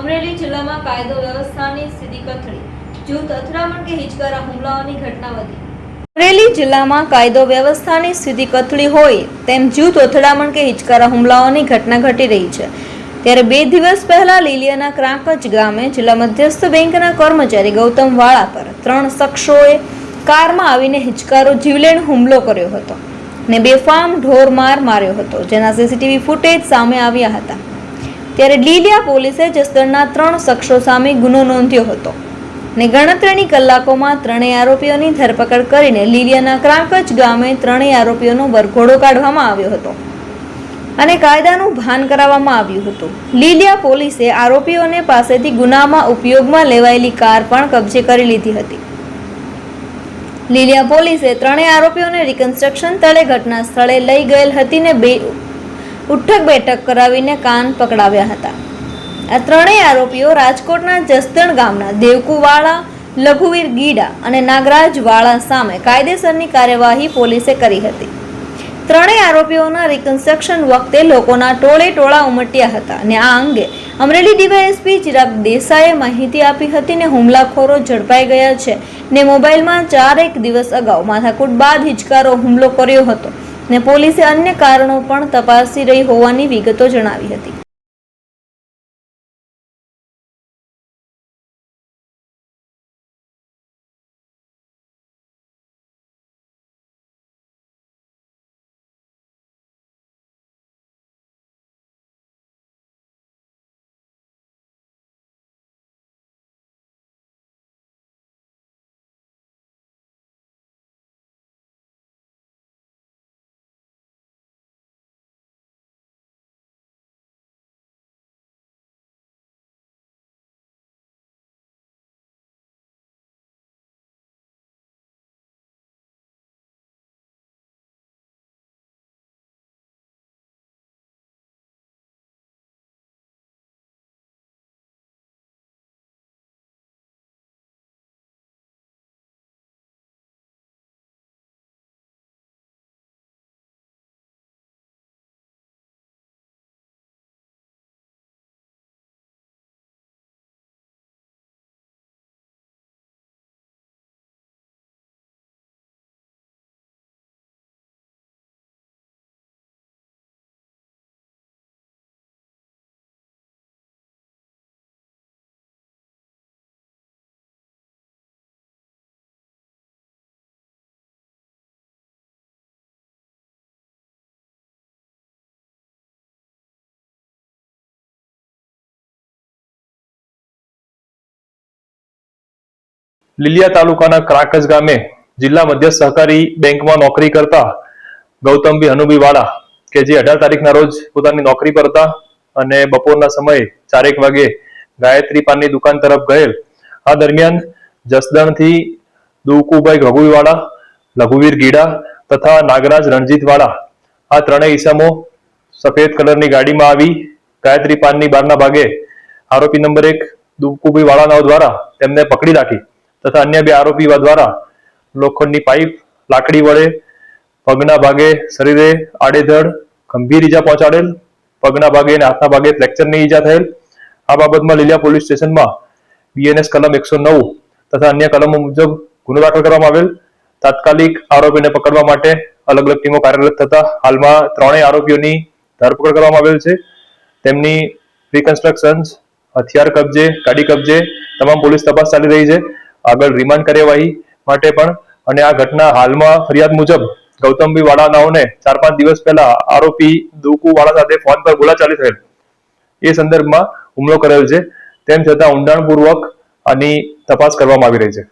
અમરેલી જિલ્લામાં કાયદો વ્યવસ્થાની સ્થિતિ કથળી. જૂથ અથડામણ કે હિચકારા હુમલાઓની ઘટના વધી. અમરેલી જિલ્લામાં કાયદો વ્યવસ્થાની સ્થિતિ કથળી હોય તેમ જૂથ અથડામણ કે હિચકારા હુમલાઓની ઘટના ઘટી રહી છે. ત્યારે બે દિવસ પહેલા લીલિયાના ક્રાંકજ ગામે જિલ્લા મધ્યસ્થ બેંકના કર્મચારી ગૌતમ વાળા પર ત્રણ શખ્સોએ કારમાં આવીને હિચકારો જીવલેણ હુમલો કર્યો હતો ને બેફામ ઢોરમાર માર્યો હતો, જેના સીસીટીવી ફૂટેજ સામે આવ્યા હતા. ત્યારે લીલિયા પોલીસે જસદણના ત્રણ શખ્સો સામે ગુનો નોંધ્યો હતો. ને ગણતરીની કલાકોમાં ત્રણેય આરોપીઓની ધરપકડ કરીને લીલિયાના ક્રાંકજ ગામે ત્રણેય આરોપીઓનો વરઘોડો કાઢવામાં આવ્યો હતો. અને કાયદાનું ભાન કરાવવામાં આવ્યું હતું. લીલિયા પોલીસે આરોપીઓને પાસેથી ગુનામાં ઉપયોગમાં લેવાયેલી કાર પણ કબજે કરી લીધી હતી. લીલિયા પોલીસે ત્રણેય આરોપીઓને રિકન્સ્ટ્રક્શન તળે ઘટના સ્થળે લઈ ગયેલ હતી ને બે ઉઠક બેઠક કરાવીને કાન પકડાવ્યા હતા. આ ત્રણેય આરોપીઓ રાજકોટના જસદણ ગામના દેવકુવાળા, લઘુવીર ગીડા અને નાગરાજ વાળા સામે કાયદેસરની કાર્યવાહી પોલીસે કરી હતી. ત્રણેય આરોપીઓના રિકન્સ્ટ્રક્શન વખતે લોકોના ટોળે ટોળા ઉમટ્યા હતા અને આ અંગે અમરેલી ડીવાયએસપી ચિરાગ દેસાઈએ માહિતી આપી હતી ને હુમલાખોરો ઝડપાઈ ગયા છે ને મોબાઈલમાં ચારેક દિવસ અગાઉ માથાકૂટ બાદ હિચકારો હુમલો કર્યો હતો. ને પોલીસે અન્ય કારણો પણ તપાસી રહી હોવાની વિગતો જણાવી હતી. લીલિયા તાલુકાના ક્રાકજ ગામે જિલ્લા મધ્યસ્થ સહકારી બેંકમાં નોકરી કરતા ગૌતમભાઈ હનુભી વાળા કે જે અઢાર તારીખના રોજ પોતાની નોકરી પર હતા અને બપોરના સમયે ચારેક વાગે ગાયત્રી પાનની દુકાન તરફ ગયેલ. આ દરમિયાન જસદણથી દુકુભાઈ ઘગુઈ લઘુવીર ગીડા તથા નાગરાજ રણજીતવાળા આ ત્રણેય ઈસમો સફેદ કલરની ગાડીમાં આવી ગાયત્રી પાનની બહારના ભાગે આરોપી નંબર એક દુકુભાઈ વાળાના દ્વારા તેમને પકડી રાખી તથા અન્ય બે આરોપી દ્વારા લોખંડની પાઇપ, લાકડી વડે, પગના ભાગે શરીરે આડેધડ, ગંભીર ઈજા પહોંચાડેલ, પગના ભાગે અને હાથના ભાગે ફ્રેક્ચરની ઈજા થયેલ. આ બાબતમાં લીલિયા પોલીસ સ્ટેશનમાં બીએનએસ કલમ એકસો નવ તથા અન્ય કલમો મુજબ ગુનો દાખલ કરવામાં આવેલ. તાત્કાલિક આરોપીને પકડવા માટે અલગ અલગ ટીમો કાર્યરત થતા હાલમાં ત્રણેય આરોપીઓની ધરપકડ કરવામાં આવેલ છે. તેમની રિકન્સ્ટ્રક્શન હથિયાર કબજે, ગાડી કબજે તમામ પોલીસ તપાસ ચાલી રહી છે. આગળ રિમાન્ડ કાર્યવાહી માટે પણ અને આ ઘટના હાલમાં ફરિયાદ મુજબ ગૌતમભાઈ વાળાનાઓને ચાર પાંચ દિવસ પહેલા આરોપી દુકુ વાળા સાથે ફોન પર બોલાચાલી થયેલ. એ સંદર્ભમાં હુમલો કરેલ છે. તેમ છતાં ઊંડાણપૂર્વક આની તપાસ કરવામાં આવી રહી છે.